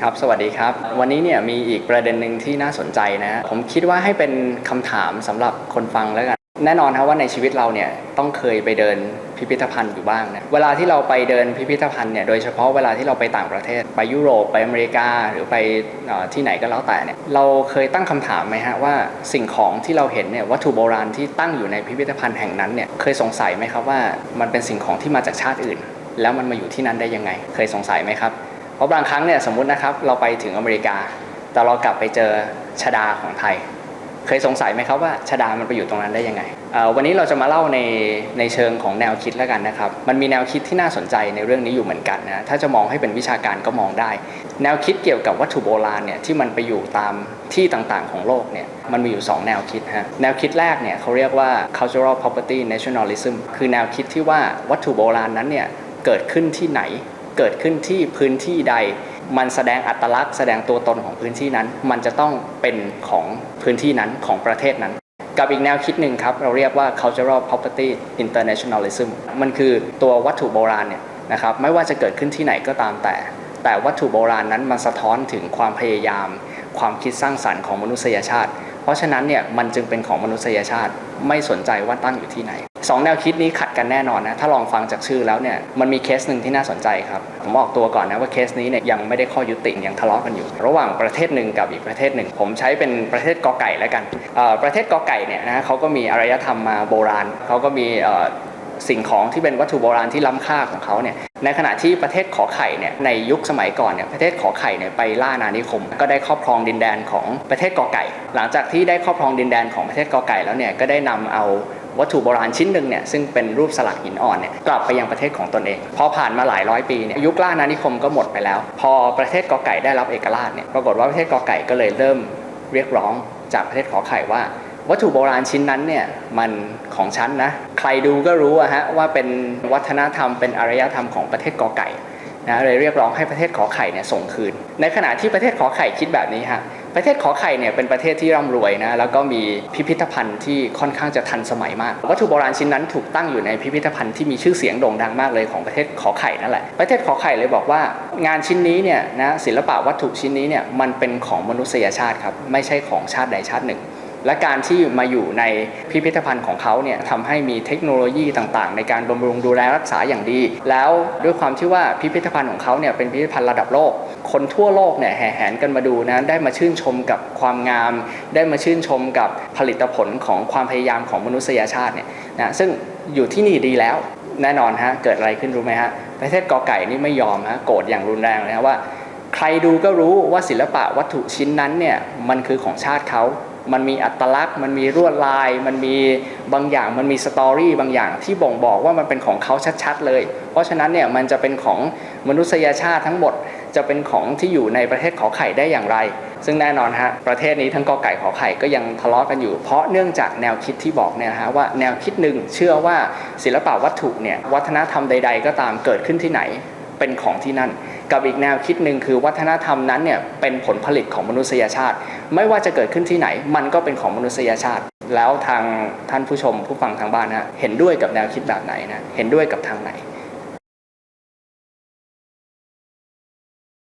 ครับ สวัสดีครับ วันนี้เนี่ยมีอีกประเด็นหนึ่งที่น่าสนใจนะ ผมคิดว่าให้เป็นคำถามสำหรับคนฟังแล้วกัน แน่นอนครับว่าในชีวิตเราเนี่ยต้องเคยไปเดินพิพิธภัณฑ์อยู่บ้างนะ เวลาที่เราไปเดินพิพิธภัณฑ์เนี่ย โดยเฉพาะเวลาที่เราไปต่างประเทศ ไปยุโรป ไปอเมริกา หรือไปอที่ไหนก็แล้วแต่เนี่ย เราเคยตั้งคำถามไหมฮะว่าสิ่งของที่เราเห็นเนี่ยวัตถุโบราณที่ตั้งอยู่ในพิพิธภัณฑ์แห่งนั้นเนี่ย เคยสงสัยไหมครับว่ามันเป็นสิ่งของที่มาจากชาติอื่น แล้วมันมาอยู่ที่นั่นได้ยังไง เคยสงสัยไหมครับ เพราะบางครั้งเนี่ยสมมุตินะครับเราไปถึงอเมริกา แต่เรากลับไปเจอชดาของไทย เคยสงสัยไหมครับว่าชดามันไปอยู่ตรงนั้นได้ยังไง วันนี้เราจะมาเล่าในในเชิงของแนวคิดแล้วกันนะครับ มันมีแนวคิดที่น่าสนใจในเรื่องนี้อยู่เหมือนกันนะ ถ้าจะมองให้เป็นวิชาการก็มองได้ แนวคิดเกี่ยวกับวัตถุโบราณเนี่ยที่มันไปอยู่ตามที่ต่างๆ ของโลกเนี่ยมันมีอยู่ 2 แนวคิดฮะแนวคิดแรกเนี่ยเขาเรียกว่า cultural property nationalism คือแนวคิดที่ว่าวัตถุโบราณนั้นเนี่ยเกิดขึ้นที่ไหน เกิดขึ้นที่พื้นที่ใด มันแสดงอัตลักษณ์ แสดงตัวตนของพื้นที่นั้น มันจะต้องเป็นของพื้นที่นั้นของประเทศนั้น กับอีกแนวคิดหนึ่งครับ เราเรียกว่า cultural property internationalism มันคือตัววัตถุโบราณเนี่ยนะครับไม่ว่าจะเกิดขึ้นที่ไหนก็ตามแต่ แต่วัตถุโบราณนั้นมันสะท้อนถึงความพยายาม ความคิดสร้างสรรค์ของมนุษยชาติ เพราะฉะนั้นเนี่ยมันจึงเป็นของมนุษยชาติไม่สนใจว่าตั้งอยู่ที่ไหน สองแนวคิดนี้ขัดกันแน่นอนนะ ถ้าลองฟังจากชื่อแล้วเนี่ย มันมีเคสหนึ่งที่น่าสนใจครับ ผมออกตัวก่อนนะว่าเคสนี้เนี่ยยังไม่ได้ข้อยุติยังทะเลาะกันอยู่ ระหว่างประเทศหนึ่งกับอีกประเทศหนึ่ง ผมใช้เป็นประเทศกอไก่แล้วกัน ประเทศกอไก่เนี่ยนะเขาก็มีอารยธรรมมาโบราณ เขาก็มีสิ่งของที่เป็นวัตถุโบราณที่ล้ำค่าของเขาเนี่ย ในขณะที่ประเทศขอไข่เนี่ยในยุคสมัยก่อนเนี่ยประเทศขอไข่เนี่ยไปล่าอานิคม ก็ได้ครอบครองดินแดนของประเทศกอไก่ หลังจากที่ได้ครอบครองดินแดนของประเทศกอไก่แล้วเนี่ยก็ได้นำเอา วัตถุโบราณชิ้นหนึ่งเนี่ยซึ่งเป็นรูปสลักหินอ่อนเนี่ยกลับไปยังประเทศของตนเอง พอผ่านมาหลายร้อยปีเนี่ยยุคล่าอาณานิคมก็หมดไปแล้ว พอประเทศกอไก่ได้รับเอกราชเนี่ยปรากฏว่าประเทศกอไก่ก็เลยเริ่มเรียกร้องจากประเทศขอไข่ว่าวัตถุโบราณชิ้นนั้นเนี่ยมันของฉันนะ ใครดูก็รู้อะฮะว่าเป็นวัฒนธรรมเป็นอารยธรรมของประเทศกอไก่ นะเลยเรียกร้องให้ประเทศขอไข่เนี่ยส่งคืน ในขณะที่ประเทศขอไข่คิดแบบนี้ฮะประเทศขอไข่เนี่ยเป็นประเทศที่ร่ำรวยนะแล้วก็มีพิพิธภัณฑ์ที่ค่อนข้างจะทันสมัยมาก วัตถุโบราณชิ้นนั้นถูกตั้งอยู่ในพิพิธภัณฑ์ที่มีชื่อเสียงโด่งดังมากเลยของประเทศขอไข่นั่นแหละประเทศขอไข่เลยบอกว่า งานชิ้นนี้เนี่ยนะศิลปะวัตถุชิ้นนี้เนี่ยมันเป็นของมนุษยชาติครับไม่ใช่ของชาติใดชาติหนึ่ง และการที่มาอยู่ในพิพิธภัณฑ์ของเขาเนี่ยทำให้มีเทคโนโลยีต่างๆ ในการบำรุงดูแลรักษาอย่างดี แล้วด้วยความที่ว่าพิพิธภัณฑ์ของเขาเนี่ยเป็นพิพิธภัณฑ์ระดับโลก คนทั่วโลกเนี่ยแห่แหนกันมาดูนะได้มาชื่นชมกับความงาม ได้มาชื่นชมกับผลิตผลของความพยายามของมนุษยชาติเนี่ยนะซึ่งอยู่ที่นี่ดีแล้วแน่นอนฮะเกิดอะไรขึ้นรู้ไหมฮะประเทศกอไก่นี่ไม่ยอมฮะโกรธอย่างรุนแรงเลยนะว่า ใครดูก็รู้ว่าศิลปะวัตถุชิ้นนั้นเนี่ยมันคือของชาติเขา มันมีอัตลักษณ์ มันมีลวดลาย มันมีบางอย่าง มันมีสตอรี่บางอย่างที่บ่งบอกว่ามันเป็นของเขาชัดๆเลย เพราะฉะนั้นเนี่ยมันจะเป็นของมนุษยชาติทั้งหมดจะเป็นของที่อยู่ในประเทศขอไข่ได้อย่างไร ซึ่งแน่นอนฮะประเทศนี้ทั้งกอไก่ขอไข่ก็ยังทะเลาะกันอยู่ เพราะเนื่องจากแนวคิดที่บอกเนี่ยฮะว่าแนวคิดหนึ่งเชื่อว่าศิลปะวัตถุเนี่ยวัฒนธรรมใด ๆ ก็ตามเกิดขึ้นที่ไหน เป็นของที่นั่น กับอีกแนวคิดหนึ่งคือวัฒนธรรมนั้นเนี่ยเป็นผลผลิตของมนุษยชาติ ไม่ว่าจะเกิดขึ้นที่ไหน มันก็เป็นของมนุษยชาติ แล้วทางท่านผู้ชมผู้ฟังทางบ้านนะเห็นด้วยกับแนวคิดแบบไหนนะเห็นด้วยกับทางไหน